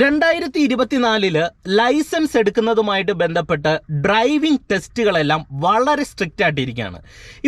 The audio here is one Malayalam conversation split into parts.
രണ്ടായിരത്തി ഇരുപത്തിനാലിൽ ലൈസൻസ് എടുക്കുന്നതുമായിട്ട് ബന്ധപ്പെട്ട് ഡ്രൈവിംഗ് ടെസ്റ്റുകളെല്ലാം വളരെ സ്ട്രിക്റ്റ് ആയിട്ടിരിക്കുകയാണ്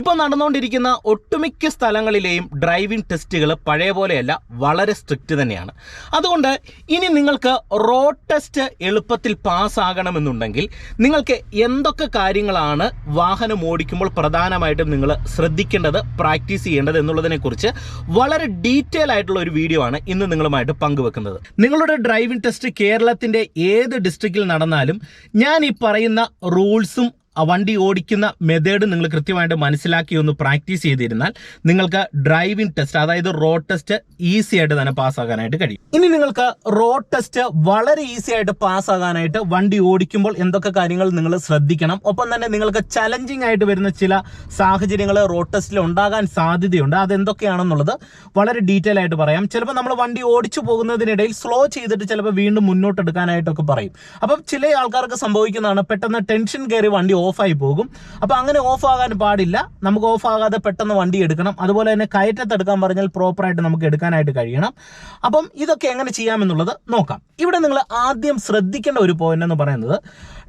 ഇപ്പോൾ നടന്നുകൊണ്ടിരിക്കുന്ന ഒട്ടുമിക്ക സ്ഥലങ്ങളിലെയും ഡ്രൈവിംഗ് ടെസ്റ്റുകൾ പഴയ പോലെയല്ല വളരെ സ്ട്രിക്റ്റ് തന്നെയാണ്. അതുകൊണ്ട് ഇനി നിങ്ങൾക്ക് റോഡ് ടെസ്റ്റ് എളുപ്പത്തിൽ പാസ്സാകണമെന്നുണ്ടെങ്കിൽ നിങ്ങൾക്ക് എന്തൊക്കെ കാര്യങ്ങളാണ് വാഹനം ഓടിക്കുമ്പോൾ പ്രധാനമായിട്ടും നിങ്ങൾ ശ്രദ്ധിക്കേണ്ടത് പ്രാക്ടീസ് ചെയ്യേണ്ടത് എന്നുള്ളതിനെക്കുറിച്ച് വളരെ ഡീറ്റെയിൽ ആയിട്ടുള്ള ഒരു വീഡിയോ ആണ് ഇന്ന് നിങ്ങളുമായിട്ട് പങ്കുവെക്കുന്നത്. നിങ്ങളുടെ ഡ്രൈവിംഗ് ടെസ്റ്റ് കേരളത്തിന്റെ ഏത് ഡിസ്ട്രിക്റ്റിൽ നടന്നാലും ഞാൻ ഈ പറയുന്ന റൂൾസും വണ്ടി ഓടിക്കുന്ന മെത്തേഡ് നിങ്ങൾ കൃത്യമായിട്ട് മനസ്സിലാക്കി ഒന്ന് പ്രാക്ടീസ് ചെയ്തിരുന്നാൽ നിങ്ങൾക്ക് ഡ്രൈവിംഗ് ടെസ്റ്റ് അതായത് റോഡ് ടെസ്റ്റ് ഈസി ആയിട്ട് തന്നെ പാസ്സാകാനായിട്ട് കഴിയും. ഇനി നിങ്ങൾക്ക് റോഡ് ടെസ്റ്റ് വളരെ ഈസി ആയിട്ട് പാസ്സാകാനായിട്ട് വണ്ടി ഓടിക്കുമ്പോൾ എന്തൊക്കെ കാര്യങ്ങൾ നിങ്ങൾ ശ്രദ്ധിക്കണം? ഒപ്പം തന്നെ നിങ്ങൾക്ക് ചലഞ്ചിങ് ആയിട്ട് വരുന്ന ചില സാഹചര്യങ്ങൾ റോഡ് ടെസ്റ്റിൽ ഉണ്ടാകാൻ സാധ്യതയുണ്ട്. അതെന്തൊക്കെയാണെന്നുള്ളത് വളരെ ഡീറ്റെയിൽ ആയിട്ട് പറയാം. ചിലപ്പോൾ നമ്മൾ വണ്ടി ഓടിച്ചു പോകുന്നതിനിടയിൽ സ്ലോ ചെയ്തിട്ട് ചിലപ്പോൾ വീണ്ടും മുന്നോട്ട് എടുക്കാനായിട്ടൊക്കെ പറയും. അപ്പം ചില ആൾക്കാർക്ക് സംഭവിക്കുന്നതാണ് പെട്ടെന്ന് ടെൻഷൻ കയറി വണ്ടി ഓഫായി പോകും. അപ്പോൾ അങ്ങനെ ഓഫ് ആകാൻ പാടില്ല. നമുക്ക് ഓഫ് ആകാതെ പെട്ടെന്ന് വണ്ടി എടുക്കണം. അതുപോലെ തന്നെ കയറ്റത്തെടുക്കാൻ പറഞ്ഞാൽ പ്രോപ്പറായിട്ട് നമുക്ക് എടുക്കാനായിട്ട് കഴിയണം. അപ്പം ഇതൊക്കെ എങ്ങനെ ചെയ്യാമെന്നുള്ളത് നോക്കാം. ഇവിടെ നിങ്ങൾ ആദ്യം ശ്രദ്ധിക്കേണ്ട ഒരു പോയിന്റ് എന്ന് പറയുന്നത്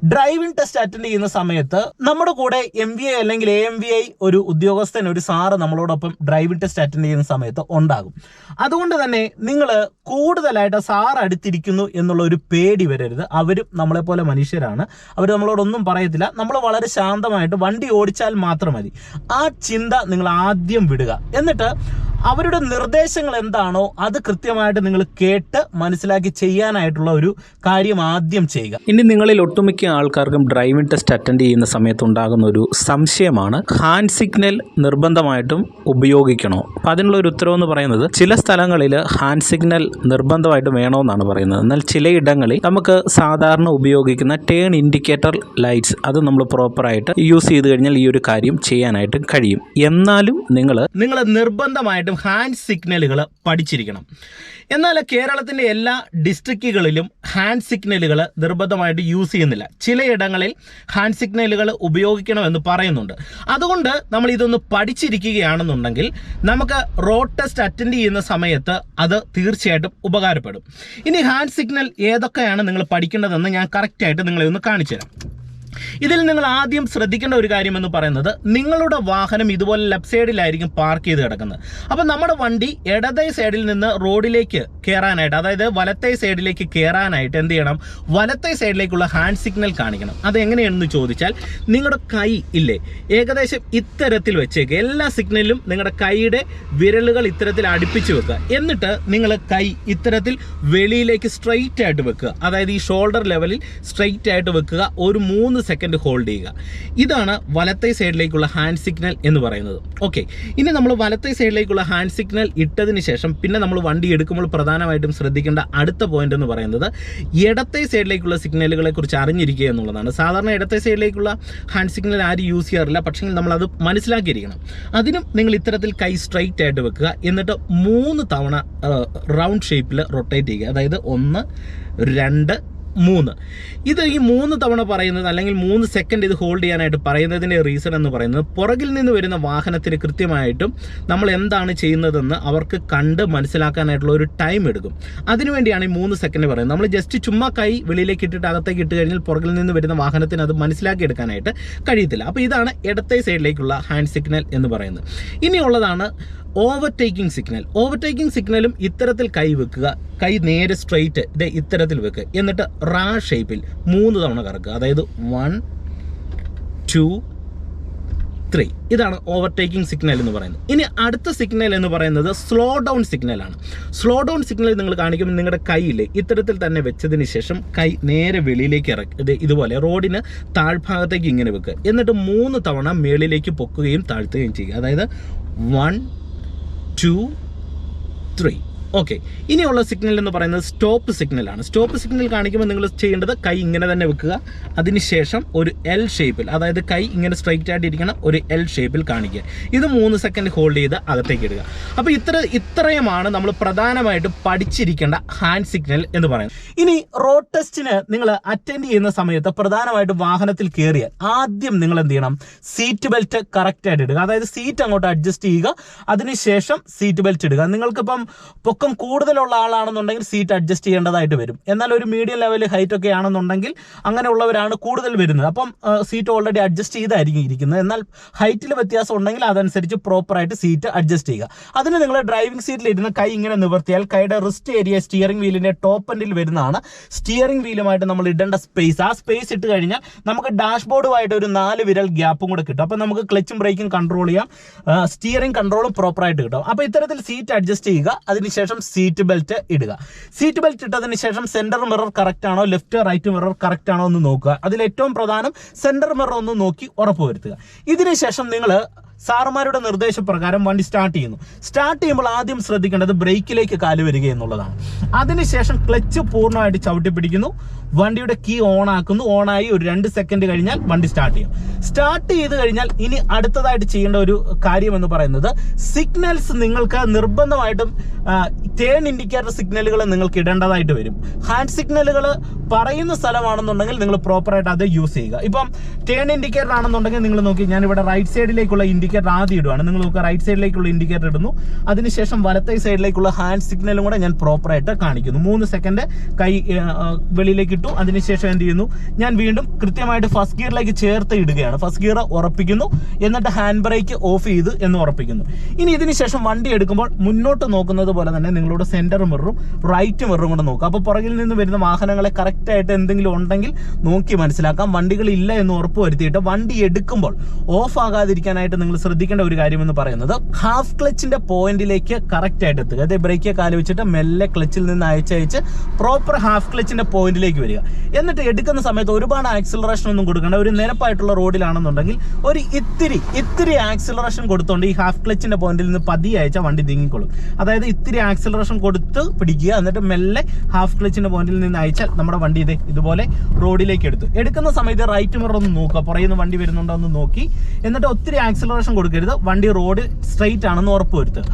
ഡ്രൈവിംഗ് ടെസ്റ്റ് അറ്റൻഡ് ചെയ്യുന്ന സമയത്ത് നമ്മുടെ കൂടെ എം വി ഐ അല്ലെങ്കിൽ എ എം വി ഐ ഒരു ഉദ്യോഗസ്ഥൻ ഒരു സാറ് നമ്മളോടൊപ്പം ഡ്രൈവിംഗ് ടെസ്റ്റ് അറ്റൻഡ് ചെയ്യുന്ന സമയത്ത് ഉണ്ടാകും. അതുകൊണ്ട് തന്നെ നിങ്ങൾ കൂടുതലായിട്ട് സാർ അടുത്തിരിക്കുന്നു എന്നുള്ള ഒരു പേടി വരരുത്. അവരും നമ്മളെപ്പോലെ മനുഷ്യരാണ്. അവർ നമ്മളോടൊന്നും പറയത്തില്ല. നമ്മൾ വളരെ ശാന്തമായിട്ട് വണ്ടി ഓടിച്ചാൽ മാത്രം മതി. ആ ചിന്ത നിങ്ങൾ ആദ്യം വിടുക. എന്നിട്ട് അവരുടെ നിർദ്ദേശങ്ങൾ എന്താണോ അത് കൃത്യമായിട്ട് നിങ്ങൾ കേട്ട് മനസ്സിലാക്കി ചെയ്യാനായിട്ടുള്ള ഒരു കാര്യം ആദ്യം ചെയ്യുക. ഇനി നിങ്ങളിൽ ഒട്ടുമിക്ക ആൾക്കാർക്കും ഡ്രൈവിംഗ് ടെസ്റ്റ് അറ്റൻഡ് ചെയ്യുന്ന സമയത്ത് ഉണ്ടാകുന്ന ഒരു സംശയമാണ്. ഹാൻഡ് സിഗ്നൽ നിർബന്ധമായിട്ടും ഉപയോഗിക്കണോ? അപ്പം അതിനുള്ള ഒരു ഉത്തരവെന്ന് പറയുന്നത് ചില സ്ഥലങ്ങളിൽ ഹാൻഡ് സിഗ്നൽ നിർബന്ധമായിട്ടും വേണമെന്നാണ് പറയുന്നത്. എന്നാൽ ചിലയിടങ്ങളിൽ നമുക്ക് സാധാരണ ഉപയോഗിക്കുന്ന ടേൺ ഇൻഡിക്കേറ്റർ ലൈറ്റ്സ് അത് നമ്മൾ പ്രോപ്പറായിട്ട് യൂസ് ചെയ്ത് കഴിഞ്ഞാൽ ഈ ഒരു കാര്യം ചെയ്യാനായിട്ട് കഴിയും. എന്നാലും നിങ്ങൾ നിങ്ങൾ നിർബന്ധമായിട്ടും ഹാൻഡ് സിഗ്നലുകൾ പഠിച്ചിരിക്കണം. എന്നാൽ കേരളത്തിന്റെ എല്ലാ ഡിസ്ട്രിക്റ്റുകളിലും ഹാൻഡ് സിഗ്നലുകൾ നിർബന്ധമായിട്ട് യൂസ് ചെയ്യുന്നില്ല. ചിലയിടങ്ങളിൽ ഹാൻഡ് സിഗ്നലുകൾ ഉപയോഗിക്കണമെന്ന് പറയുന്നുണ്ട്. അതുകൊണ്ട് നമ്മൾ ഇതൊന്ന് പഠിച്ചിരിക്കുകയാണെന്നുണ്ടെങ്കിൽ നമുക്ക് റോഡ് ടെസ്റ്റ് അറ്റൻഡ് ചെയ്യുന്ന സമയത്ത് അത് തീർച്ചയായിട്ടും ഉപകാരപ്പെടും. ഇനി ഹാൻഡ് സിഗ്നൽ ഏതൊക്കെയാണ് നിങ്ങൾ പഠിക്കേണ്ടതെന്ന് ഞാൻ കറക്റ്റായിട്ട് നിങ്ങളെ ഒന്ന് കാണിച്ചു തരാം ഇതിൽ നിങ്ങൾ ആദ്യം ശ്രദ്ധിക്കേണ്ട ഒരു കാര്യം എന്ന് പറയുന്നത് നിങ്ങളുടെ വാഹനം ഇതുപോലെ ലെഫ്റ്റ് സൈഡിലായിരിക്കും പാർക്ക് ചെയ്ത് കിടക്കുന്നത്. അപ്പം നമ്മുടെ വണ്ടി ഇടതേ സൈഡിൽ നിന്ന് റോഡിലേക്ക് കയറാനായിട്ട് അതായത് വലത്തേ സൈഡിലേക്ക് കയറാനായിട്ട് എന്ത് ചെയ്യണം? വലത്തേ സൈഡിലേക്കുള്ള ഹാൻഡ് സിഗ്നൽ കാണിക്കണം. അത് എങ്ങനെയാണെന്ന് ചോദിച്ചാൽ നിങ്ങളുടെ കൈ ഇല്ലേ? ഏകദേശം ഇത്തരത്തിൽ വെച്ചേക്ക്. എല്ലാ സിഗ്നലിലും നിങ്ങളുടെ കൈയുടെ വിരലുകൾ ഇത്തരത്തിൽ അടുപ്പിച്ച് വെക്കുക. എന്നിട്ട് നിങ്ങൾ കൈ ഇത്തരത്തിൽ വെളിയിലേക്ക് സ്ട്രെയിറ്റ് ആയിട്ട് വെക്കുക. അതായത് ഈ ഷോൾഡർ ലെവലിൽ സ്ട്രെയിറ്റ് ആയിട്ട് വെക്കുക. ഒരു മൂന്ന് സെക്കൻഡ് ഹോൾഡ് ചെയ്യുക. ഇതാണ് വലത്തെ സൈഡിലേക്കുള്ള ഹാൻഡ് സിഗ്നൽ എന്ന് പറയുന്നത്. ഓക്കെ ഇനി നമ്മൾ വലത്തെ സൈഡിലേക്കുള്ള ഹാൻഡ് സിഗ്നൽ ഇട്ടതിന് ശേഷം പിന്നെ നമ്മൾ വണ്ടി എടുക്കുമ്പോൾ പ്രധാനമായിട്ടും ശ്രദ്ധിക്കേണ്ട അടുത്ത പോയിന്റ് എന്ന് പറയുന്നത് ഇടത്തെ സൈഡിലേക്കുള്ള സിഗ്നലുകളെ കുറിച്ച് അറിഞ്ഞിരിക്കുക എന്നുള്ളതാണ്. സാധാരണ ഇടത്തെ സൈഡിലേക്കുള്ള ഹാൻഡ് സിഗ്നൽ ആരും യൂസ് ചെയ്യാറില്ല. പക്ഷേ നമ്മൾ അത് മനസ്സിലാക്കിയിരിക്കണം. അതിനും നിങ്ങൾ ഇത്തരത്തിൽ കൈ സ്ട്രൈറ്റ് ആയിട്ട് വെക്കുക. എന്നിട്ട് മൂന്ന് തവണ റൗണ്ട് ഷേപ്പിൽ റൊട്ടേറ്റ് ചെയ്യുക. അതായത് ഒന്ന് രണ്ട് മൂന്ന്. ഇത് ഈ മൂന്ന് തവണ പറയുന്നത് അല്ലെങ്കിൽ മൂന്ന് സെക്കൻഡ് ഇത് ഹോൾഡ് ചെയ്യാനായിട്ട് പറയുന്നതിന്റെ റീസൺ എന്ന് പറയുന്നത് പുറകിൽ നിന്ന് വരുന്ന വാഹനത്തിന് കൃത്യമായിട്ടും നമ്മൾ എന്താണ് ചെയ്യുന്നതെന്ന് അവർക്ക് കണ്ട് മനസ്സിലാക്കാനായിട്ടുള്ള ഒരു ടൈം എടുക്കും. അതിനുവേണ്ടിയാണ് ഈ മൂന്ന് സെക്കൻഡ് പറയുന്നത്. നമ്മൾ ജസ്റ്റ് ചുമ്മാ കൈ വെളിയിലേക്ക് ഇട്ടിട്ട് അകത്തേക്ക് ഇട്ട് കഴിഞ്ഞാൽ പുറകിൽ നിന്ന് വരുന്ന വാഹനത്തിന് അത് മനസ്സിലാക്കി എടുക്കാനായിട്ട് കഴിയത്തില്ല. അപ്പോൾ ഇതാണ് ഇടത്തെ സൈഡിലേക്കുള്ള ഹാൻഡ് സിഗ്നൽ എന്ന് പറയുന്നത്. ഇനിയുള്ളതാണ് ഓവർടേക്കിംഗ് സിഗ്നൽ ഓവർടേക്കിംഗ് സിഗ്നലും ഇത്തരത്തിൽ കൈ വെക്കുക. കൈ നേരെ സ്ട്രെയിറ്റ് ഇതേ ഇത്തരത്തിൽ വെക്കുക എന്നിട്ട് റാ ഷേപ്പിൽ മൂന്ന് തവണ കറക്കുക. അതായത് വൺ ടു ത്രീ ഇതാണ് ഓവർടേക്കിംഗ് സിഗ്നൽ എന്ന് പറയുന്നത്. ഇനി അടുത്ത സിഗ്നൽ എന്ന് പറയുന്നത് സ്ലോ ഡൗൺ സിഗ്നലാണ് സ്ലോ ഡൗൺ സിഗ്നൽ നിങ്ങൾ കാണിക്കുമ്പോൾ നിങ്ങളുടെ കൈയില്ലേ ഇത്തരത്തിൽ തന്നെ വെച്ചതിന് ശേഷം കൈ നേരെ വെളിയിലേക്ക് ഇറക്കി ഇത് ഇതുപോലെ റോഡിന് താഴ്ഭാഗത്തേക്ക് ഇങ്ങനെ വെക്കുക എന്നിട്ട് മൂന്ന് തവണ മേളിലേക്ക് പൊക്കുകയും താഴ്ത്തുകയും ചെയ്യുക. അതായത് വൺ ടു ത്രീ ഓക്കെ. ഇനിയുള്ള സിഗ്നൽ എന്ന് പറയുന്നത് സ്റ്റോപ്പ് സിഗ്നലാണ്. സ്റ്റോപ്പ് സിഗ്നൽ കാണിക്കുമ്പോൾ നിങ്ങൾ ചെയ്യേണ്ടത് കൈ ഇങ്ങനെ തന്നെ വെക്കുക. അതിനുശേഷം ഒരു എൽ ഷേപ്പിൽ അതായത് കൈ ഇങ്ങനെ സ്ട്രൈറ്റ് ആയിട്ട് ഇരിക്കണം ഒരു എൽ ഷേപ്പിൽ കാണിക്കുക. ഇത് മൂന്ന് സെക്കൻഡ് ഹോൾഡ് ചെയ്ത് അകത്തേക്ക് ഇടുക. അപ്പോൾ ഇത്ര ഇത്രയുമാണ് നമ്മൾ പ്രധാനമായിട്ട് പഠിച്ചിരിക്കേണ്ട ഹാൻഡ് സിഗ്നൽ എന്ന് പറയുന്നത്. ഇനി റോഡ് ടെസ്റ്റിന് നിങ്ങൾ അറ്റൻഡ് ചെയ്യുന്ന സമയത്ത് പ്രധാനമായിട്ടും വാഹനത്തിൽ കയറിയാൽ ആദ്യം നിങ്ങൾ എന്ത് ചെയ്യണം? സീറ്റ് ബെൽറ്റ് കറക്റ്റ് ആയിട്ട് ഇടുക. അതായത് സീറ്റ് അങ്ങോട്ട് അഡ്ജസ്റ്റ് ചെയ്യുക. അതിനുശേഷം സീറ്റ് ബെൽറ്റ് ഇടുക. നിങ്ങൾക്കിപ്പം പൊക്കം കൂടുതലുള്ള ആളാണെന്നുണ്ടെങ്കിൽ സീറ്റ് അഡ്ജസ്റ്റ് ചെയ്യേണ്ടതായിട്ട് വരും. എന്നാൽ ഒരു മീഡിയം ലെവൽ ഹൈറ്റ് ഒക്കെ ആണെന്നുണ്ടെങ്കിൽ അങ്ങനെയുള്ളവരാണ് കൂടുതൽ വരുന്നത്. അപ്പം സീറ്റ് ഓൾറെഡി അഡ്ജസ്റ്റ് ചെയ്തായിരിക്കും ഇരിക്കുന്നത്. എന്നാൽ ഹൈറ്റിൽ വ്യത്യാസം ഉണ്ടെങ്കിൽ അതനുസരിച്ച് പ്രോപ്പറായിട്ട് സീറ്റ് അഡ്ജസ്റ്റ് ചെയ്യുക. അതിന് നിങ്ങൾ ഡ്രൈവിംഗ് സീറ്റിൽ ഇരുന്ന് കൈ ഇങ്ങനെ നിവർത്തിയാൽ കൈയുടെ റിസ്റ്റ് ഏരിയ സ്റ്റിയറിംഗ് വീലിന്റെ ടോപ്പ് എൻഡിൽ വരുന്നതാണ്. സ്റ്റിയറിംഗ് വീലുമായിട്ട് നമ്മൾ ഇടേണ്ട സ്പേസ് ആ സ്പേസ് ഇട്ട് കഴിഞ്ഞാൽ നമുക്ക് ഡാഷ്ബോർഡുമായിട്ട് ഒരു നാല് വിരൽ ഗ്യാപ്പും കൂടെ കിട്ടും. അപ്പം നമുക്ക് ക്ലച്ചും ബ്രേക്കും കൺട്രോൾ ചെയ്യാം. സ്റ്റിയറിംഗ് കൺട്രോളും പ്രോപ്പറായിട്ട് കിട്ടും. അപ്പോൾ ഇത്തരത്തിൽ സീറ്റ് അഡ്ജസ്റ്റ് ചെയ്യുക. അതിനുശേഷം സീറ്റ് ബെൽറ്റ് ഇടുക. സീറ്റ് ബെൽറ്റ് ഇട്ടതിന് ശേഷം സെന്റർ മിറർ കറക്റ്റ് ആണോ ലെഫ്റ്റ് റൈറ്റ് മിറർ കറക്റ്റ് ആണോ എന്ന് നോക്കുക. അതിൽ ഏറ്റവും പ്രധാനം സെന്റർ മിറർ ഒന്ന് നോക്കി ഉറപ്പുവരുത്തുക. ഇതിനുശേഷം നിങ്ങൾ സാറുമാരുടെ നിർദ്ദേശപ്രകാരം വണ്ടി സ്റ്റാർട്ട് ചെയ്യുന്നു. സ്റ്റാർട്ട് ചെയ്യുമ്പോൾ ആദ്യം ശ്രദ്ധിക്കേണ്ടത് ബ്രേക്കിലേക്ക് കാൽ വരിക എന്നുള്ളതാണ്. അതിനുശേഷം ക്ലച്ച് പൂർണമായിട്ട് ചവിട്ടി പിടിക്കുന്നു വണ്ടിയുടെ കീ ഓൺ ആക്കുന്നു. ഓണായി ഒരു രണ്ട് സെക്കൻഡ് കഴിഞ്ഞാൽ വണ്ടി സ്റ്റാർട്ട് ചെയ്യും. സ്റ്റാർട്ട് ചെയ്ത് കഴിഞ്ഞാൽ ഇനി അടുത്തതായിട്ട് ചെയ്യേണ്ട ഒരു കാര്യം എന്ന് പറയുന്നത് സിഗ്നൽസ് നിങ്ങൾക്ക് നിർബന്ധമായിട്ടും ടേൺ ഇൻഡിക്കേറ്റർ സിഗ്നലുകൾ നിങ്ങൾക്ക് ഇടേണ്ടതായിട്ട് വരും. ഹാൻഡ് സിഗ്നലുകൾ പറയുന്ന സ്ഥലമാണെന്നുണ്ടെങ്കിൽ നിങ്ങൾ പ്രോപ്പറായിട്ട് അത് യൂസ് ചെയ്യുക. ഇപ്പം ടേൺ ഇൻഡിക്കേറ്റർ ആണെന്നുണ്ടെങ്കിൽ നിങ്ങൾ നോക്കി ഞാൻ ഇവിടെ റൈറ്റ് സൈഡിലേക്കുള്ള ഇൻഡിക്കേറ്റർ ആദ്യം ഇടുവാണ്. നിങ്ങൾ നോക്കുക റൈറ്റ് സൈഡിലേക്കുള്ള ഇൻഡിക്കേറ്റർ ഇടുന്നു. അതിനുശേഷം വലത്തെ സൈഡിലേക്കുള്ള ഹാൻഡ് സിഗ്നലും കൂടെ ഞാൻ പ്രോപ്പറായിട്ട് കാണിക്കുന്നു. മൂന്ന് സെക്കൻഡ് കൈ വെളിയിലേക്ക് ഇട്ടു. അതിനുശേഷം എന്ത് ചെയ്യുന്നു? ഞാൻ വീണ്ടും കൃത്യമായിട്ട് ഫസ്റ്റ് ഗിയറിലേക്ക് ചേർത്ത് ഇടുകയാണ്. ഫസ്റ്റ് ഗിയർ ഉറപ്പിക്കുന്നു. എന്നിട്ട് ഹാൻഡ് ബ്രേക്ക് ഓഫ് ചെയ്ത് എന്ന് ഉറപ്പിക്കുന്നു. ഇനി ഇതിന് ശേഷം വണ്ടി എടുക്കുമ്പോൾ മുന്നോട്ട് നോക്കുന്നത് പോലെ തന്നെ നിങ്ങളുടെ സെന്റർ മിററും റൈറ്റ് മിററും കൂടെ നോക്കുക. അപ്പോൾ പുറകിൽ നിന്ന് വരുന്ന വാഹനങ്ങളെ കറക്റ്റായിട്ട് എന്തെങ്കിലും ഉണ്ടെങ്കിൽ നോക്കി മനസ്സിലാക്കാം. വണ്ടികൾ ഇല്ല എന്ന് ഉറപ്പ് വരുത്തിയിട്ട് വണ്ടി എടുക്കുമ്പോൾ ഓഫ് ആകാതിരിക്കാനായിട്ട് നിങ്ങൾ ശ്രദ്ധിക്കേണ്ട ഒരു കാര്യം എന്ന് പറയുന്നത് ഹാഫ് ക്ലച്ചിന്റെ പോയിന്റിലേക്ക് കറക്റ്റ് ആയിട്ട് എത്തുക. അതായത് ബ്രേക്ക് കാൽ വെച്ചിട്ട് മെല്ലെ ക്ലച്ചിൽ നിന്ന് അയച്ചയച്ച് പ്രോപ്പർ ഹാഫ് ക്ലച്ചിന്റെ പോയിന്റിലേക്ക് വരിക. എന്നിട്ട് എടുക്കുന്ന സമയത്ത് ഒരുപാട് ആക്സിലറേഷൻ ഒന്നും കൊടുക്കേണ്ട. ഒരു നിരപ്പായിട്ടുള്ള റോഡിലാണെന്നുണ്ടെങ്കിൽ ഒരു ഇത്തിരി ഇത്തിരി ആക്സിലറേഷൻ കൊടുത്തോണ്ട് ഈ ഹാഫ് ക്ലച്ചിന്റെ പോയിന്റിൽ നിന്ന് പതിയെ അയച്ചാൽ വണ്ടി നീങ്ങിക്കൊള്ളും. അതായത് ഇത്തിരി ആക്സിലറേഷൻ കൊടുത്ത് പിടിക്കുക. എന്നിട്ട് മെല്ലെ ഹാഫ് ക്ലച്ചിന്റെ പോയിന്റിൽ നിന്ന് അയച്ചാൽ നമ്മുടെ വണ്ടി ഇത് ഇതുപോലെ റോഡിലേക്ക് എടുത്തു. എടുക്കുന്ന സമയത്ത് റൈറ്റ് മിറർ ഒന്ന് നോക്കുക. പുറയുന്ന വണ്ടി വരുന്നുണ്ടോ എന്ന് നോക്കി. എന്നിട്ട് ഒത്തിരി ആക്സിലറേഷൻ കൊടുക്കരുത്. വണ്ടി റോഡ് സ്ട്രെയിറ്റ് ആണെന്ന് ഉറപ്പ് വരുത്തുക.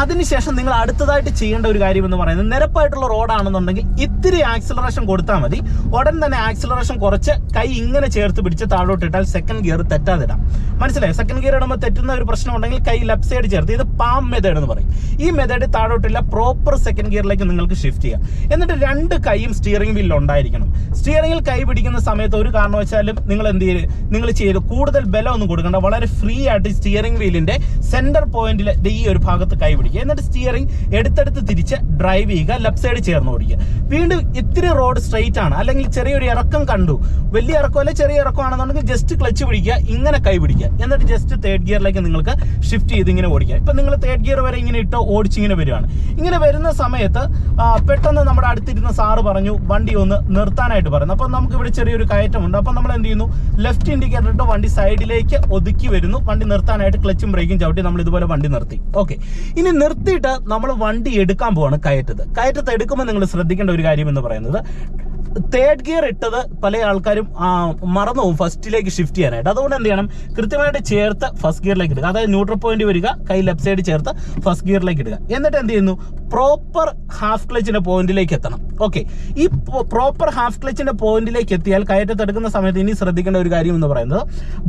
അതിനുശേഷം നിങ്ങൾ അടുത്തതായിട്ട് ചെയ്യേണ്ട ഒരു കാര്യം എന്ന് പറയുന്നത് നിരപ്പായിട്ടുള്ള റോഡാണെന്നുണ്ടെങ്കിൽ ഇത്തിരി ആക്സിലറേഷൻ കൊടുത്താൽ മതി. ഉടൻ തന്നെ ആക്സിലറേഷൻ കുറച്ച് കൈ ഇങ്ങനെ ചേർത്ത് പിടിച്ച് താഴോട്ട് ഇട്ടാൽ സെക്കൻഡ് ഗിയർ തെറ്റാതിടാം മനസ്സിലായി? സെക്കൻഡ് ഗിയർ ഇടുമ്പോൾ തെറ്റുന്ന ഒരു പ്രശ്നം ഉണ്ടെങ്കിൽ കൈ ലെഫ്റ്റ് സൈഡ് ചേർത്ത്. ഇത് പാം മെത്തേഡ് എന്ന് പറയും. ഈ മെത്തേഡ് താഴോട്ടില്ല പ്രോപ്പർ സെക്കൻഡ് ഗിയറിലേക്ക് നിങ്ങൾക്ക് ഷിഫ്റ്റ് ചെയ്യാം. എന്നിട്ട് രണ്ട് കൈയും സ്റ്റിയറിംഗ് വീലിൽ ഉണ്ടായിരിക്കണം. സ്റ്റിയറിംഗിൽ കൈ പിടിക്കുന്ന സമയത്ത് ഒരു കാരണവശാലും നിങ്ങൾ എന്ത് ചെയ്യും നിങ്ങൾ ചെയ്യരുത് കൂടുതൽ ബലം ഒന്നും കൊടുക്കേണ്ട. വളരെ ഫ്രീ ആയിട്ട് സ്റ്റിയറിംഗ് വീലിന്റെ സെന്റർ പോയിന്റിൽ ഈ ഒരു ഭാഗത്ത് കൈ പിടിക്കുക എന്നിട്ട് സ്റ്റിയറിംഗ് എടുത്തെടുത്ത് തിരിച്ച് ഡ്രൈവ് ചെയ്യുക. ലെഫ്റ്റ് സൈഡ് ചേർന്ന് ഓടിക്കുക. വീണ്ടും ഇത്തിരി റോഡ് സ്ട്രെയിറ്റ് ആണ്. അല്ലെങ്കിൽ ചെറിയൊരു ഇറക്കം കണ്ടു. വലിയ ഇറക്കം അല്ലെ ചെറിയ ഇറക്കം ആണെന്നുണ്ടെങ്കിൽ ജസ്റ്റ് ക്ലച്ച് പിടിക്കുക ഇങ്ങനെ കൈ പിടിക്കുക. എന്നിട്ട് ജസ്റ്റ് തേർഡ് ഗിയറിലേക്ക് നിങ്ങൾക്ക് ഷിഫ്റ്റ് ചെയ്ത് ഇങ്ങനെ ഓടിക്കുക. ഇപ്പൊ നിങ്ങൾ തേർഡ് ഗിയർ വരെ ഇങ്ങനെ ഇട്ട് ഓടിച്ച് ഇങ്ങനെ വരികയാണ്. ഇങ്ങനെ വരുന്ന സമയത്ത് പെട്ടെന്ന് നമ്മുടെ അടുത്തിരുന്ന സാറ് പറഞ്ഞു വണ്ടി ഒന്ന് നിർത്താനായിട്ട് പറയുന്നു. അപ്പൊ നമുക്ക് ഇവിടെ ചെറിയൊരു കയറ്റമുണ്ട്. അപ്പൊ നമ്മൾ എന്ത് ചെയ്യുന്നു? ലെഫ്റ്റ് ഇൻഡിക്കേറ്റർ ഇട്ട് വണ്ടി സൈഡിലേക്ക് ഒതുക്കി വരുന്നു. വണ്ടി നിർത്താനായിട്ട് ക്ലച്ചും ബ്രേക്കും ചവിട്ടി നമ്മൾ ഇതുപോലെ വണ്ടി നിർത്തി. ഓക്കെ ഇനി നിർത്തിയിട്ട് നമ്മൾ വണ്ടി എടുക്കാൻ പോവാണ് കയറ്റത്ത്. കയറ്റത്ത് എടുക്കുമ്പോൾ നിങ്ങൾ ശ്രദ്ധിക്കേണ്ട ഒരു കാര്യം എന്ന് പറയുന്നത് തേർഡ് ഗിയർ ഇട്ടത് പല ആൾക്കാരും മറന്നു പോകും ഫസ്റ്റിലേക്ക് ഷിഫ്റ്റ് ചെയ്യാനായിട്ട്. അതുകൊണ്ട് എന്ത് ചെയ്യണം? കൃത്യമായിട്ട് ചേർത്ത് ഫസ്റ്റ് ഗിയറിലേക്ക് ഇടുക. അതായത് ന്യൂട്രൽ പോയിന്റ് വരിക കൈ ലെഫ്റ്റ് സൈഡ് ചേർത്ത് ഫസ്റ്റ് ഗിയറിലേക്ക് ഇടുക. എന്നിട്ട് എന്ത് ചെയ്യുന്നു? പ്രോപ്പർ ഹാഫ് ക്ലച്ചിന്റെ പോയിന്റിലേക്ക് എത്തണം. ഓക്കെ ഈ പ്രോപ്പർ ഹാഫ് ക്ലച്ചിന്റെ പോയിന്റിലേക്ക് എത്തിയാൽ കയറ്റത്ത് എടുക്കുന്ന സമയത്ത് ഇനി ശ്രദ്ധിക്കേണ്ട ഒരു കാര്യം എന്ന് പറയുന്നത്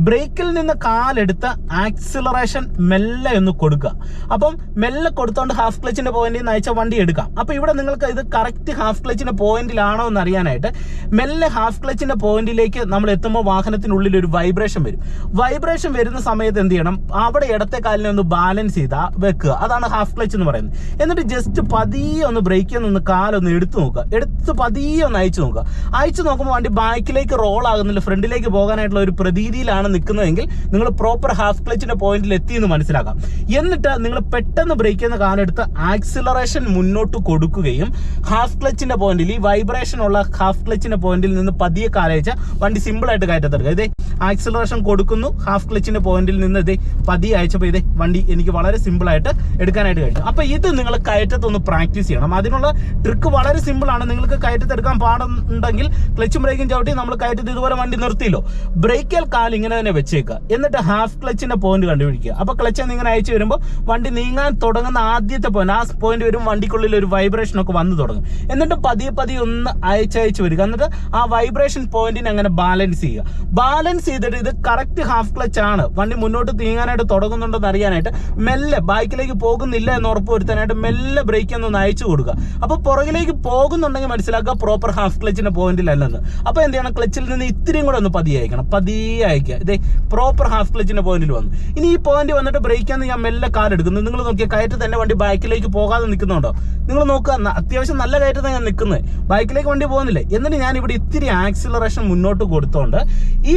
ബ്രേക്കിൽ നിന്ന് കാലെടുത്ത് ആക്സിലറേഷൻ മെല്ലെ ഒന്ന് കൊടുക്കുക. അപ്പം മെല്ലെ കൊടുത്തോണ്ട് ഹാഫ് ക്ലച്ചിന്റെ പോയിന്റിൽ നിന്ന് അയച്ച വണ്ടി എടുക്കാം. അപ്പൊ ഇവിടെ നിങ്ങൾക്ക് ഇത് കറക്റ്റ് ഹാഫ് ക്ലച്ചിന്റെ പോയിന്റിലാണോ എന്ന് അറിയാനായിട്ട് മെല്ലെ ഹാഫ് ക്ലച്ചിന്റെ പോയിന്റിലേക്ക് നമ്മൾ എത്തുമ്പോൾ വാഹനത്തിനുള്ളിൽ ഒരു വൈബ്രേഷൻ വരും. വൈബ്രേഷൻ വരുന്ന സമയത്ത് എന്ത് ചെയ്യണം? അവിടെ ഇടത്തെ കാലിനെ ഒന്ന് ബാലൻസ് ചെയ്താൽ വെക്കുക. അതാണ് ഹാഫ് ക്ലച്ച് എന്ന് പറയുന്നത്. എന്നിട്ട് ജസ്റ്റ് പതിയെ ഒന്ന് ബ്രേക്കിൽ നിന്ന് കാലൊന്ന് എടുത്തു നോക്കുക. എടുത്ത് പതിയെ ഒന്ന് അയച്ചു നോക്കുക. അയച്ചു നോക്കുമ്പോൾ വണ്ടി ബാക്കിലേക്ക് റോൾ ആകുന്നില്ല. ഫ്രണ്ടിലേക്ക് പോകാനായിട്ടുള്ള ഒരു പ്രതീതിയിലാണ് നിൽക്കുന്നതെങ്കിൽ നിങ്ങൾ പ്രോപ്പർ ഹാഫ് ക്ലച്ചിന്റെ പോയിന്റിൽ എത്തി എന്ന് മനസ്സിലാക്കാം. എന്നിട്ട് നിങ്ങൾ പെട്ടെന്ന് ബ്രേക്ക് ചെയ്യുന്ന കാലെടുത്ത് ആക്സിലറേഷൻ മുന്നോട്ട് കൊടുക്കുകയും ഹാഫ് ക്ലച്ചിന്റെ പോയിന്റിൽ ഈ വൈബ്രേഷൻ ഉള്ള ഹാഫ് ക്ലച്ചിന്റെ പോയിന്റിൽ നിന്ന് പതിയെ കാലയച്ച വണ്ടി സിമ്പിൾ ആയിട്ട് കയറ്റത്തെടുക്കുക. ഇതേ ആക്സിലറേഷൻ കൊടുക്കുന്നു ഹാഫ് ക്ലച്ചിന്റെ പോയിന്റിൽ നിന്ന് ഇതേ പതിയെ അയച്ചപ്പോൾ ഇതേ വണ്ടി എനിക്ക് വളരെ സിമ്പിൾ ആയിട്ട് എടുക്കാനായിട്ട് കഴിഞ്ഞു അപ്പൊ ഇത് നിങ്ങൾ കയറ്റത്തൊന്ന് പ്രാക്ടീസ് ചെയ്യണം. അതിനുള്ള ട്രിക്ക് വളരെ സിമ്പിൾ ആണ്. നിങ്ങൾക്ക് കയറ്റത്തെടുക്കാൻ പാടുണ്ടെങ്കിൽ ക്ലച്ചും ബ്രേക്കും ചവിട്ടി നമ്മൾ കയറ്റത്ത് ഇതുപോലെ വണ്ടി നിർത്തിയില്ലോ. ബ്രേക്കിൽ കാൽ ഇങ്ങനെ തന്നെ വെച്ചേക്കുക. എന്നിട്ട് ഹാഫ് ക്ലച്ചിന്റെ പോയിന്റ് കണ്ടുപിടിക്കുക. അപ്പൊ ക്ലച്ച് ഇങ്ങനെ അയച്ചു വരുമ്പോൾ വണ്ടി നീങ്ങാൻ തുടങ്ങുന്ന ആദ്യത്തെ പോയിന്റ് ആ പോയിന്റ് വരും വണ്ടിക്കുള്ളിൽ ഒരു വൈബ്രേഷൻ ഒക്കെ വന്നു തുടങ്ങും. എന്നിട്ട് പതിയെ പതിയെ ഒന്ന് അയച്ചയച്ച് വരിക. എന്നിട്ട് ആ വൈബ്രേഷൻ പോയിന്റിനെ അങ്ങനെ ബാലൻസ് ചെയ്യുക. ബാലൻസ് ചെയ്തിട്ട് ഇത് കറക്റ്റ് ഹാഫ് ക്ലച്ച് ആണ്. വണ്ടി മുന്നോട്ട് നീങ്ങാനായിട്ട് തുടങ്ങുന്നുണ്ടെന്ന് അറിയാനായിട്ട് മെല്ലെ ബൈക്കിലേക്ക് പോകുന്നില്ല എന്ന് ഉറപ്പ് വരുത്താനായിട്ട് മെല്ലെ ബ്രേക്ക് ഒന്ന് അയച്ചു കൊടുക്കുക. അപ്പോൾ പുറകിലേക്ക് പോകുന്നുണ്ടെങ്കിൽ മനസ്സിലാക്കുക പ്രോപ്പർ ഹാഫ് ക്ലച്ചിന്റെ പോയിന്റിലല്ലെന്ന് അപ്പോൾ എന്ത് ചെയ്യണം? ക്ലച്ചിൽ നിന്ന് ഇത്തിരിയും കൂടെ ഒന്ന് പതിയെ അയക്കണം. പതിയെ അയക്കുക. ഇതേ പ്രോപ്പർ ഹാഫ് ക്ലച്ചിന്റെ പോയിന്റിൽ വന്നു. ഇനി ഈ പോയിന്റ് വന്നിട്ട് ബ്രേക്കാന്ന് ഞാൻ മെല്ലെ കാലെടുക്കുന്നു നിങ്ങൾ നോക്കിയ കയറ്റ് തന്നെ വണ്ടി ബാക്കിലേക്ക് പോകാതെ നിൽക്കുന്നുണ്ടോ? നിങ്ങൾ നോക്കുക അത്യാവശ്യം നല്ല കയറ്റത്താണ് ഞാൻ നിൽക്കുന്നത്. ബൈക്കിലേക്ക് വണ്ടി പോകുന്നില്ലേ? എന്നിട്ട് ഞാൻ ഇവിടെ ഇത്തിരി ആക്സിലറേഷൻ മുന്നോട്ട് കൊടുത്തോണ്ട് ഈ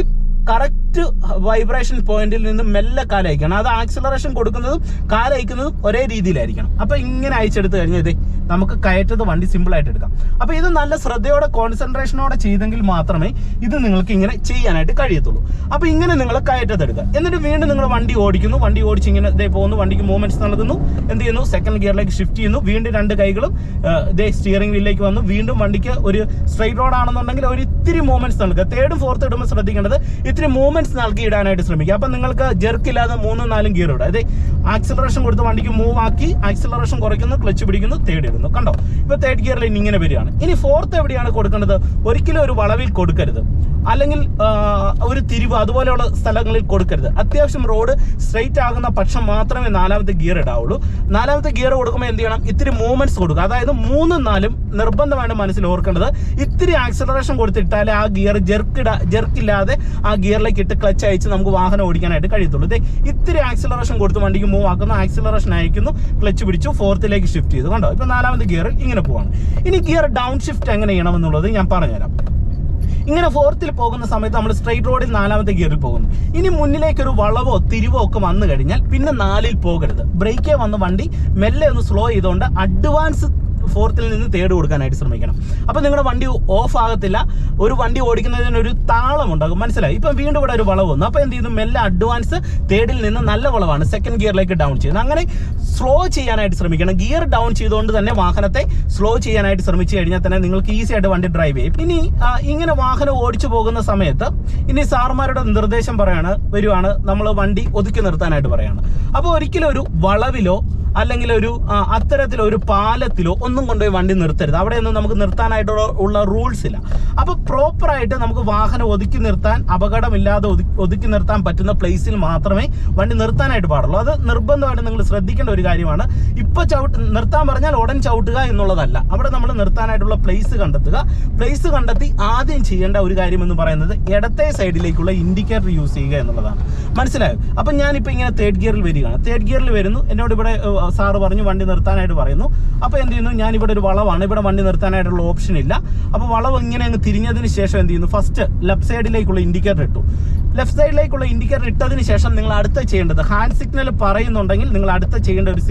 കറക്റ്റ് വൈബ്രേഷൻ പോയിന്റിൽ നിന്ന് മെല്ലെ കാലയക്കണം. അത് ആക്സിലറേഷൻ കൊടുക്കുന്നതും കാലയക്കുന്നതും ഒരേ രീതിയിലായിരിക്കണം. അപ്പൊ ഇങ്ങനെ അയച്ചെടുത്ത് കഴിഞ്ഞാൽ ഇതേ നമുക്ക് കയറ്റത് വണ്ടി സിമ്പിൾ ആയിട്ട് എടുക്കാം. അപ്പൊ ഇത് നല്ല ശ്രദ്ധയോടെ കോൺസെൻട്രേഷനോടെ ചെയ്തെങ്കിൽ മാത്രമേ ഇത് നിങ്ങൾക്ക് ഇങ്ങനെ ചെയ്യാനായിട്ട് കഴിയത്തുള്ളൂ. അപ്പൊ ഇങ്ങനെ നിങ്ങൾ കയറ്റത്തെടുക്കുക. എന്നിട്ട് വീണ്ടും നിങ്ങൾ വണ്ടി ഓടിക്കുന്നു. വണ്ടി ഓടിച്ച് ഇങ്ങനെ ഇതേ പോകുന്നു. വണ്ടിക്ക് മൂവ്മെന്റ്സ് നടക്കുന്നു. എന്ത് ചെയ്യുന്നു? സെക്കൻഡ് ഗിയറിലേക്ക് ഷിഫ്റ്റ് ചെയ്യുന്നു. വീണ്ടും രണ്ട് കൈകളും ഇതേ സ്റ്റിയറിംഗ് വീലിലേക്ക് വന്നു. വീണ്ടും വണ്ടിക്ക് ഒരു സ്ട്രൈറ്റ് റോഡ് ആണെന്നുണ്ടെങ്കിൽ ഒരു ഇത്തിരി മൂവ്മെന്റ്സ് നൽകുക തേർഡും ഫോർത്ത് ഇടുമ്പോൾ ശ്രദ്ധിക്കേണ്ടത് ഇത്തിരി മൂവ്മെന്റ്സ് നൽകി ഇടാനായിട്ട് ശ്രമിക്കുക. അപ്പൊ നിങ്ങൾക്ക് ജെർക്ക് ഇല്ലാതെ മൂന്നും നാലും ഗിയർ ഇടാം. അതെ ആക്സിലറേഷൻ കൊടുത്ത് വണ്ടിക്ക് മൂവ് ആക്കി ആക്സിലറേഷൻ കുറയ്ക്കുന്നു ക്ലച്ച് പിടിക്കുന്നു തേർഡ് ഇടുന്നു കണ്ടോ? ഇപ്പൊ തേർഡ് ഗിയറിൽ ലൈൻ ഇങ്ങനെ വരികയാണ്. ഇനി ഫോർത്ത് എവിടെയാണ് കൊടുക്കേണ്ടത്? ഒരിക്കലും ഒരു വളവിൽ കൊടുക്കരുത്. അല്ലെങ്കിൽ ഒരു തിരിവ് അതുപോലെയുള്ള സ്ഥലങ്ങളിൽ കൊടുക്കരുത്. അത്യാവശ്യം റോഡ് സ്ട്രെയിറ്റ് ആകുന്ന പക്ഷം മാത്രമേ നാലാമത്തെ ഗിയർ ഇടാവുള്ളൂ. നാലാമത്തെ ഗിയർ കൊടുക്കുമ്പോൾ എന്ത് ചെയ്യണം? ഇത്തിരി മൂവ്മെന്റ്സ് കൊടുക്കുക. അതായത് മൂന്നും നാലും നിർബന്ധമായിട്ട് മനസ്സിൽ ഓർക്കേണ്ടത് ഇത്തിരി ആക്സലറേഷൻ കൊടുത്തിട്ടാലേ ആ ഗിയർ ജെർക്കിട ജെർക്കില്ലാതെ ആ ഗിയറിലേക്ക് ഇട്ട് ക്ലച്ച് അയച്ച് നമുക്ക് വാഹനം ഓടിക്കാനായിട്ട് കഴിയത്തുള്ളൂ. ഇതേ ഇത്തിരി ആക്സലറേഷൻ കൊടുത്ത് വണ്ടിക്ക് മൂവ് ആക്കുന്നു ആക്സിലറേഷൻ അയക്കുന്നു. ക്ലച്ച് പിടിച്ചു ഫോർത്തിലേക്ക് ഷിഫ്റ്റ് ചെയ്തു. കണ്ടോ? ഇപ്പൊ നാലാമത് ഗിയറിൽ ഇങ്ങനെ പോവാണ്. ഇനി ഗിയർ ഡൗൺ ഷിഫ്റ്റ് എങ്ങനെ ചെയ്യണമെന്നുള്ളത് ഞാൻ പറഞ്ഞുതരാം. ഇങ്ങനെ ഫോർത്തിൽ പോകുന്ന സമയത്ത് നമ്മൾ സ്ട്രൈറ്റ് റോഡിൽ നാലാമത്തെ ഗിയറിൽ പോകുന്നു. ഇനി മുന്നിലേക്കൊരു വളവോ തിരിവോ ഒക്കെ വന്നു കഴിഞ്ഞാൽ പിന്നെ നാലിൽ പോകരുത്. ബ്രേക്കേ വന്ന് വണ്ടി മെല്ലെ ഒന്ന് സ്ലോ ചെയ്തുകൊണ്ട് അഡ്വാൻസ് ഫോർത്തിൽ നിന്ന് തേർഡ് കൊടുക്കാനായിട്ട് ശ്രമിക്കണം. അപ്പോൾ നിങ്ങളുടെ വണ്ടി ഓഫ് ആകത്തില്ല. ഒരു വണ്ടി ഓടിക്കുന്നതിന് ഒരു താളം ഉണ്ടാകും മനസ്സിലായി? ഇപ്പം വീണ്ടും ഇവിടെ ഒരു വളവ് വന്നു. അപ്പോൾ എന്ത് ചെയ്യുന്നു? മെല്ലെ അഡ്വാൻസ് തേർഡിൽ നിന്ന് നല്ല വളവാണ്. സെക്കൻഡ് ഗിയറിലേക്ക് ഡൗൺ ചെയ്യുന്നത് അങ്ങനെ സ്ലോ ചെയ്യാനായിട്ട് ശ്രമിക്കണം. ഗിയർ ഡൗൺ ചെയ്തുകൊണ്ട് തന്നെ വാഹനത്തെ സ്ലോ ചെയ്യാനായിട്ട് ശ്രമിച്ചു കഴിഞ്ഞാൽ തന്നെ നിങ്ങൾക്ക് ഈസി ആയിട്ട് വണ്ടി ഡ്രൈവ് ചെയ്യും. ഇനി ഇങ്ങനെ വാഹനം ഓടിച്ചു പോകുന്ന സമയത്ത് ഇനി സാർമാരുടെ നിർദ്ദേശം പറയാണ് വരുവാണ്. നമ്മൾ വണ്ടി ഒതുക്കി നിർത്താനായിട്ട് പറയാണ്. അപ്പോൾ ഒരിക്കലും ഒരു വളവിലോ അല്ലെങ്കിൽ ഒരു അത്തരത്തിലോ ഒരു പാലത്തിലോ ഒന്നും കൊണ്ടുപോയി വണ്ടി നിർത്തരുത്. അവിടെയൊന്നും നമുക്ക് നിർത്താനായിട്ടുള്ള ഉള്ള റൂൾസ് ഇല്ല. അപ്പോൾ പ്രോപ്പറായിട്ട് നമുക്ക് വാഹനം ഒതുക്കി നിർത്താൻ അപകടമില്ലാതെ ഒതുക്കി നിർത്താൻ പറ്റുന്ന പ്ലേസിൽ മാത്രമേ വണ്ടി നിർത്താനായിട്ട് പാടുള്ളൂ. അത് നിർബന്ധമായിട്ട് നിങ്ങൾ ശ്രദ്ധിക്കേണ്ട ഒരു കാര്യമാണ്. ഇപ്പൊ ചവിട്ട് നിർത്താൻ പറഞ്ഞാൽ ഉടൻ ചവിട്ടുക എന്നുള്ളതല്ല. അവിടെ നമ്മൾ നിർത്താനായിട്ടുള്ള പ്ലേസ് കണ്ടെത്തുക. പ്ലേസ് കണ്ടെത്തി ആദ്യം ചെയ്യേണ്ട ഒരു കാര്യം എന്ന് പറയുന്നത് ഇടത്തെ സൈഡിലേക്കുള്ള ഇൻഡിക്കേറ്റർ യൂസ് ചെയ്യുക എന്നുള്ളതാണ്. മനസ്സിലായോ? അപ്പം ഞാനിപ്പോൾ ഇങ്ങനെ തേർഡ് ഗിയറിൽ വരികയാണ്. തേർഡ് ഗിയറിൽ വരുന്നു. എന്നോട് ഇവിടെ സാറ് പറഞ്ഞു വണ്ടി നിർത്താനായിട്ട് പറയുന്നു. അപ്പോൾ എന്ത് ചെയ്യുന്നു? ഞാനിവിടെ ഒരു വളവാണ്. ഇവിടെ വണ്ടി നിർത്താനായിട്ടുള്ള ഓപ്ഷൻ ഇല്ല. അപ്പോൾ വളവ് ഇങ്ങനെ അങ്ങ് തിരിഞ്ഞതിന് ശേഷം എന്ത് ചെയ്യുന്നു? ഫസ്റ്റ് ലെഫ്റ്റ് സൈഡിലേക്കുള്ള ഇൻഡിക്കേറ്റർ ഇട്ടു. ലെഫ്റ്റ് സൈഡിലേക്കുള്ള ഇൻഡിക്കേറ്റർ ഇട്ടതിന് ശേഷം നിങ്ങൾ അടുത്ത ചെയ്യേണ്ടത് ഹാൻഡ് സിഗ്നൽ പറയുന്നുണ്ടെങ്കിൽ നിങ്ങൾ അടുത്ത ചെയ്യേണ്ട ഒരു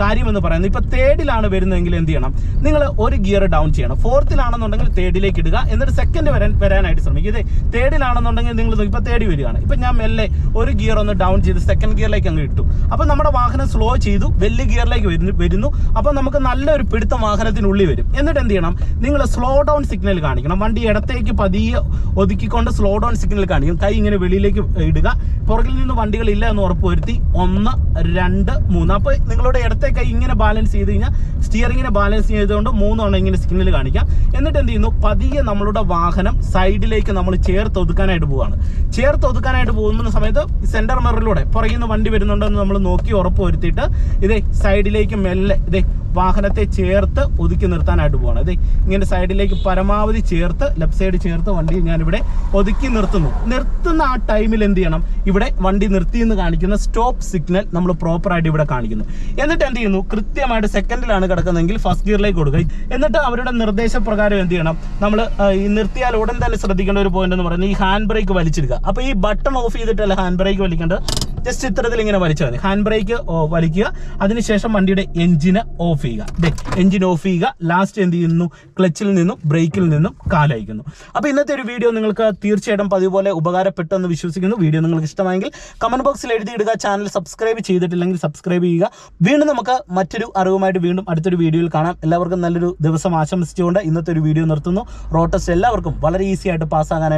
കാര്യം എന്ന് പറയുന്നത് ഇപ്പൊ തേർഡിലാണ് വരുന്നതെങ്കിൽ എന്ത് ചെയ്യണം? നിങ്ങൾ ഒരു ഗിയർ ഡൗൺ ചെയ്യണം. ഫോർത്തിലാണെന്നുണ്ടെങ്കിൽ തേർഡിലേക്ക് ഇടുക. എന്നിട്ട് സെക്കൻഡ് വരാൻ വരാനായിട്ട് ശ്രമിക്കുക. ഇത് തേർഡിലാണെന്നുണ്ടെങ്കിൽ നിങ്ങൾ ഇപ്പൊ തേർഡ് വരികയാണ്. ഇപ്പൊ ഞാൻ മെല്ലെ ഒരു ഗിയർ ഒന്ന് ഡൗൺ ചെയ്ത് സെക്കൻഡ് ഗിയറിലേക്ക് അങ്ങ് ഇട്ടു. അപ്പൊ നമ്മുടെ വാഹനം സ്ലോ ചെയ്തു. വലിയ ഗിയറിലേക്ക് വരുന്നു അപ്പൊ നമുക്ക് നല്ലൊരു പിടുത്തം വാഹനത്തിനുള്ളിൽ വരും. എന്നിട്ട് എന്ത് ചെയ്യണം? നിങ്ങൾ സ്ലോ ഡൗൺ സിഗ്നൽ കാണിക്കണം. വണ്ടി ഇടത്തേക്ക് പതിയെ ഒതുക്കിക്കൊണ്ട് സ്ലോ ഡൗൺ സിഗ്നൽ കാണിക്കണം കൈ ഇങ്ങനെ വെളിയിലേക്ക് ഇടുക. പുറകിൽ നിന്ന് വണ്ടികൾ ഇല്ല എന്ന് ഉറപ്പുവരുത്തി. ഒന്ന് രണ്ട് മൂന്ന്. അപ്പോൾ നിങ്ങളുടെ ഇടത്തെ കൈ ഇങ്ങനെ ബാലൻസ് ചെയ്ത് കഴിഞ്ഞാൽ സ്റ്റിയറിങ്ങിനെ ബാലൻസ് ചെയ്തുകൊണ്ട് മൂന്നെണ്ണം ഇങ്ങനെ സിഗ്നൽ കാണിക്കാം. എന്നിട്ട് എന്ത് ചെയ്യുന്നു? പതിയെ നമ്മളുടെ വാഹനം സൈഡിലേക്ക് നമ്മൾ ചേർത്ത് ഒതുക്കാനായിട്ട് പോവാണ്. ചേർത്ത് ഒതുക്കാനായിട്ട് പോകുന്ന സമയത്ത് സെന്റർ മിററിലൂടെ പുറകിൽ നിന്ന് വണ്ടി വരുന്നുണ്ടെന്ന് നമ്മൾ നോക്കി ഉറപ്പ് വരുത്തിയിട്ട് ഇതേ സൈഡിലേക്ക് മെല്ലെ ഇതേ വാഹനത്തെ ചേർത്ത് ഒതുക്കി നിർത്താനായിട്ട് പോകണം അതെ ഇങ്ങനെ സൈഡിലേക്ക് പരമാവധി ചേർത്ത് ലെഫ്റ്റ് സൈഡ് ചേർത്ത് വണ്ടി ഞാനിവിടെ ഒതുക്കി നിർത്തുന്നു. നിർത്തുന്ന ആ ടൈമിൽ എന്ത് ചെയ്യണം? ഇവിടെ വണ്ടി നിർത്തി എന്ന് കാണിക്കുന്ന സ്റ്റോപ്പ് സിഗ്നൽ നമ്മൾ പ്രോപ്പറായിട്ട് ഇവിടെ കാണിക്കുന്നു. എന്നിട്ട് എന്ത് ചെയ്യുന്നു? കൃത്യമായിട്ട് സെക്കൻഡിലാണ് കിടക്കുന്നതെങ്കിൽ ഫസ്റ്റ് ഗിയറിലേക്ക് കൊടുക്കുക. എന്നിട്ട് അവരുടെ നിർദ്ദേശപ്രകാരം എന്ത് ചെയ്യണം? നമ്മൾ ഈ നിർത്തിയാൽ ഉടൻ തന്നെ ശ്രദ്ധിക്കേണ്ട ഒരു പോയിന്റ് എന്ന് പറയുന്നത് ഈ ഹാൻഡ് ബ്രേക്ക് വലിച്ചെടുക്കുക അപ്പോൾ ഈ ബട്ടൺ ഓഫ് ചെയ്തിട്ടല്ല ഹാൻഡ് ബ്രേക്ക് വലിക്കേണ്ടത്? ജസ്റ്റ് ഇത്തരത്തിൽ ഇങ്ങനെ വലിച്ചാൽ മതി. ഹാൻഡ് ബ്രേക്ക് വലിക്കുക. അതിനുശേഷം വണ്ടിയുടെ എഞ്ചിന് ഓഫ് ചെയ്യുക. എഞ്ചിൻ ഓഫ് ചെയ്യുക. ലാസ്റ്റ് എന്ത് ചെയ്യുന്നു? ക്ലച്ചിൽ നിന്നും ബ്രേക്കിൽ നിന്നും കാലയക്കുന്നു അപ്പോൾ ഇന്നത്തെ ഒരു വീഡിയോ നിങ്ങൾക്ക് തീർച്ചയായിട്ടും പതിവ് പോലെ ഉപകാരപ്പെട്ടെന്ന് വിശ്വസിക്കുന്നു. വീഡിയോ നിങ്ങൾക്ക് ഇഷ്ടമായെങ്കിൽ കമന്റ് ബോക്സിൽ എഴുതിയിടുക. ചാനൽ സബ്സ്ക്രൈബ് ചെയ്തിട്ടില്ലെങ്കിൽ സബ്സ്ക്രൈബ് ചെയ്യുക. വീണ്ടും നമുക്ക് മറ്റൊരു അറിവുമായിട്ട് വീണ്ടും അടുത്തൊരു വീഡിയോയിൽ കാണാം. എല്ലാവർക്കും നല്ലൊരു ദിവസം ആശംസിച്ചുകൊണ്ട് ഇന്നത്തെ ഒരു വീഡിയോ നിർത്തുന്നു. റോട്ടസ്റ്റ് എല്ലാവർക്കും വളരെ ഈസി ആയിട്ട് പാസ്സാകാനായിട്ട്